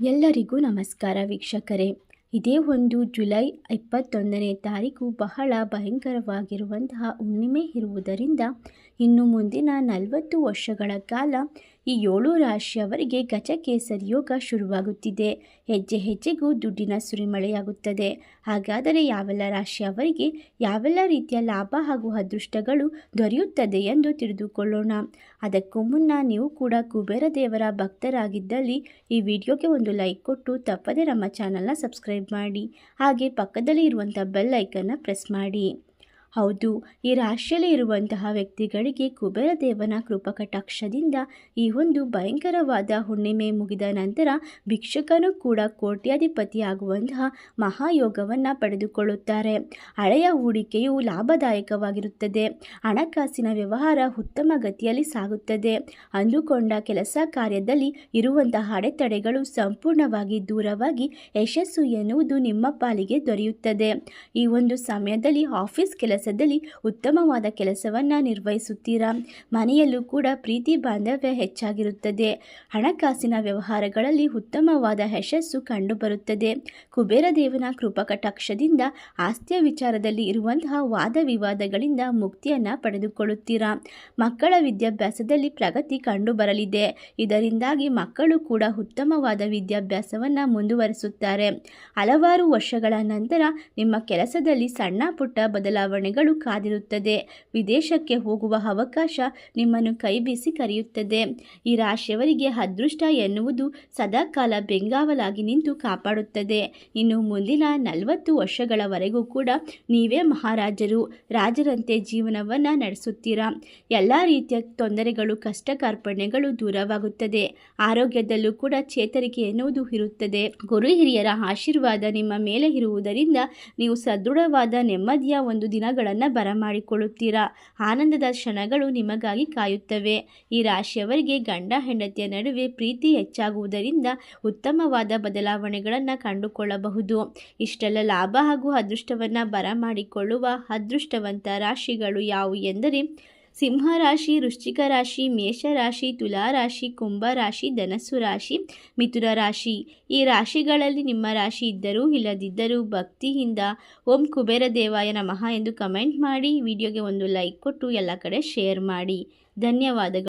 ಎಲ್ಲರಿಗೂ ನಮಸ್ಕಾರ ವೀಕ್ಷಕರೇ. ಇದೇ ಒಂದು ಜುಲೈ ಇಪ್ಪತ್ತೊಂದನೇ ತಾರೀಕು ಬಹಳ ಭಯಂಕರವಾಗಿರುವಂತಹ ಹುಣ್ಣಿಮೆ ಇರುವುದರಿಂದ ಇನ್ನು ಮುಂದಿನ ನಲವತ್ತು ವರ್ಷಗಳ ಕಾಲ ಈ ಏಳು ರಾಶಿಯವರಿಗೆ ಗಜಕೇಸರಿ ಯೋಗ ಶುರುವಾಗುತ್ತಿದೆ. ಹೆಜ್ಜೆ ಹೆಜ್ಜೆಗೂ ದುಡ್ಡಿನ ಸುರಿಮಳೆಯಾಗುತ್ತದೆ. ಹಾಗಾದರೆ ಯಾವೆಲ್ಲ ರಾಶಿಯವರಿಗೆ ಯಾವೆಲ್ಲ ರೀತಿಯ ಲಾಭ ಹಾಗೂ ಅದೃಷ್ಟಗಳು ದೊರೆಯುತ್ತದೆ ಎಂದು ತಿಳಿದುಕೊಳ್ಳೋಣ. ಅದಕ್ಕೂ ಮುನ್ನ ನೀವು ಕೂಡ ಕುಬೇರ ದೇವರ ಭಕ್ತರಾಗಿದ್ದಲ್ಲಿ ಈ ವಿಡಿಯೋಗೆ ಒಂದು ಲೈಕ್ ಕೊಟ್ಟು ತಪ್ಪದೆ ನಮ್ಮ ಚಾನಲ್ನ ಸಬ್ಸ್ಕ್ರೈಬ್ ಮಾಡಿ. ಹಾಗೆ ಪಕ್ಕದಲ್ಲಿ ಇರುವಂಥ ಬೆಲ್ ಐಕನ್ನ ಪ್ರೆಸ್ ಮಾಡಿ. ಹೌದು, ಈ ರಾಶಿಯಲ್ಲಿ ಇರುವಂತಹ ವ್ಯಕ್ತಿಗಳಿಗೆ ಕುಬೇರ ದೇವನ ಕೃಪಕಟಾಕ್ಷದಿಂದ ಈ ಒಂದು ಭಯಂಕರವಾದ ಹುಣ್ಣಿಮೆ ಮುಗಿದ ನಂತರ ಭಿಕ್ಷಕನು ಕೂಡ ಕೋಟ್ಯಾಧಿಪತಿಯಾಗುವಂತಹ ಮಹಾಯೋಗವನ್ನು ಪಡೆದುಕೊಳ್ಳುತ್ತಾರೆ. ಹಳೆಯ ಹೂಡಿಕೆಯು ಲಾಭದಾಯಕವಾಗಿರುತ್ತದೆ. ಹಣಕಾಸಿನ ವ್ಯವಹಾರ ಉತ್ತಮ ಗತಿಯಲ್ಲಿ ಸಾಗುತ್ತದೆ. ಅಂದುಕೊಂಡ ಕೆಲಸ ಕಾರ್ಯದಲ್ಲಿ ಇರುವಂತಹ ಅಡೆತಡೆಗಳು ಸಂಪೂರ್ಣವಾಗಿ ದೂರವಾಗಿ ಯಶಸ್ಸು ಎನ್ನುವುದು ನಿಮ್ಮ ಪಾಲಿಗೆ ದೊರೆಯುತ್ತದೆ. ಈ ಒಂದು ಸಮಯದಲ್ಲಿ ಆಫೀಸ್ ಕೆಲಸ ಕೆಲಸದಲ್ಲಿ ಉತ್ತಮವಾದ ಕೆಲಸವನ್ನು ನಿರ್ವಹಿಸುತ್ತೀರಾ? ಮನೆಯಲ್ಲೂ ಕೂಡ ಪ್ರೀತಿ ಬಾಂಧವ್ಯ ಹೆಚ್ಚಾಗಿರುತ್ತದೆ. ಹಣಕಾಸಿನ ವ್ಯವಹಾರಗಳಲ್ಲಿ ಉತ್ತಮವಾದ ಯಶಸ್ಸು ಕಂಡುಬರುತ್ತದೆ. ಕುಬೇರ ದೇವನ ಕೃಪಕಟಾಕ್ಷದಿಂದ ಆಸ್ತಿಯ ವಿಚಾರದಲ್ಲಿ ಇರುವಂತಹ ವಾದ ವಿವಾದಗಳಿಂದ ಮುಕ್ತಿಯನ್ನು ಪಡೆದುಕೊಳ್ಳುತ್ತೀರಾ? ಮಕ್ಕಳ ವಿದ್ಯಾಭ್ಯಾಸದಲ್ಲಿ ಪ್ರಗತಿ ಕಂಡುಬರಲಿದೆ. ಇದರಿಂದಾಗಿ ಮಕ್ಕಳು ಕೂಡ ಉತ್ತಮವಾದ ವಿದ್ಯಾಭ್ಯಾಸವನ್ನು ಮುಂದುವರಿಸುತ್ತಾರೆ. ಹಲವಾರು ವರ್ಷಗಳ ನಂತರ ನಿಮ್ಮ ಕೆಲಸದಲ್ಲಿ ಸಣ್ಣ ಪುಟ್ಟ ಬದಲಾವಣೆ ಗಳು ಕಾದಿರುತ್ತದೆ. ವಿದೇಶಕ್ಕೆ ಹೋಗುವ ಅವಕಾಶ ನಿಮ್ಮನ್ನು ಕೈಬೀಸಿ ಕರೆಯುತ್ತದೆ. ಈ ರಾಶಿಯವರಿಗೆ ಅದೃಷ್ಟ ಎನ್ನುವುದು ಸದಾಕಾಲ ಬೆಂಗಾವಲಾಗಿ ನಿಂತು ಕಾಪಾಡುತ್ತದೆ. ಇನ್ನು ಮುಂದಿನ ನಲವತ್ತು ವರ್ಷಗಳವರೆಗೂ ಕೂಡ ನೀವೇ ಮಹಾರಾಜರು. ರಾಜರಂತೆ ಜೀವನವನ್ನು ನಡೆಸುತ್ತೀರಾ? ಎಲ್ಲ ರೀತಿಯ ತೊಂದರೆಗಳು ಕಷ್ಟ ಕಾರ್ಪಣ್ಯಗಳು ದೂರವಾಗುತ್ತದೆ. ಆರೋಗ್ಯದಲ್ಲೂ ಕೂಡ ಚೇತರಿಕೆ ಎನ್ನುವುದು ಇರುತ್ತದೆ. ಗುರು ಹಿರಿಯರ ಆಶೀರ್ವಾದ ನಿಮ್ಮ ಮೇಲೆ ಇರುವುದರಿಂದ ನೀವು ಸದೃಢವಾದ ನೆಮ್ಮದಿಯ ಒಂದು ದಿನಗಳ ಗಳನ್ನು ಬರಮಾಡಿಕೊಳ್ಳುತ್ತೀರಾ? ಆನಂದದ ಕ್ಷಣಗಳು ನಿಮಗಾಗಿ ಕಾಯುತ್ತವೆ. ಈ ರಾಶಿಯವರಿಗೆ ಗಂಡ ಹೆಂಡತಿಯ ನಡುವೆ ಪ್ರೀತಿ ಹೆಚ್ಚಾಗುವುದರಿಂದ ಉತ್ತಮವಾದ ಬದಲಾವಣೆಗಳನ್ನು ಕಂಡುಕೊಳ್ಳಬಹುದು. ಇಷ್ಟೆಲ್ಲ ಲಾಭ ಹಾಗೂ ಅದೃಷ್ಟವನ್ನು ಬರಮಾಡಿಕೊಳ್ಳುವ ಅದೃಷ್ಟವಂತ ರಾಶಿಗಳು ಯಾವುವು ಎಂದರೆ ಸಿಂಹ ರಾಶಿ ವೃಶ್ಚಿಕ ರಾಶಿ, ಮೇಷರಾಶಿ, ತುಲಾರಾಶಿ ಕುಂಭ ರಾಶಿ ಧನಸ್ಸು ರಾಶಿ ಮಿಥುನ ರಾಶಿ ಈ ರಾಶಿಗಳಲ್ಲಿ ನಿಮ್ಮ ರಾಶಿ ಇದ್ದರೂ ಇಲ್ಲದಿದ್ದರೂ ಭಕ್ತಿಯಿಂದ ಓಂ ಕುಬೇರ ದೇವಾಯ ನಮಃ ಎಂದು ಕಮೆಂಟ್ ಮಾಡಿ, ವಿಡಿಯೋಗೆ ಒಂದು ಲೈಕ್ ಕೊಟ್ಟು ಎಲ್ಲ ಕಡೆ ಶೇರ್ ಮಾಡಿ. ಧನ್ಯವಾದಗಳು.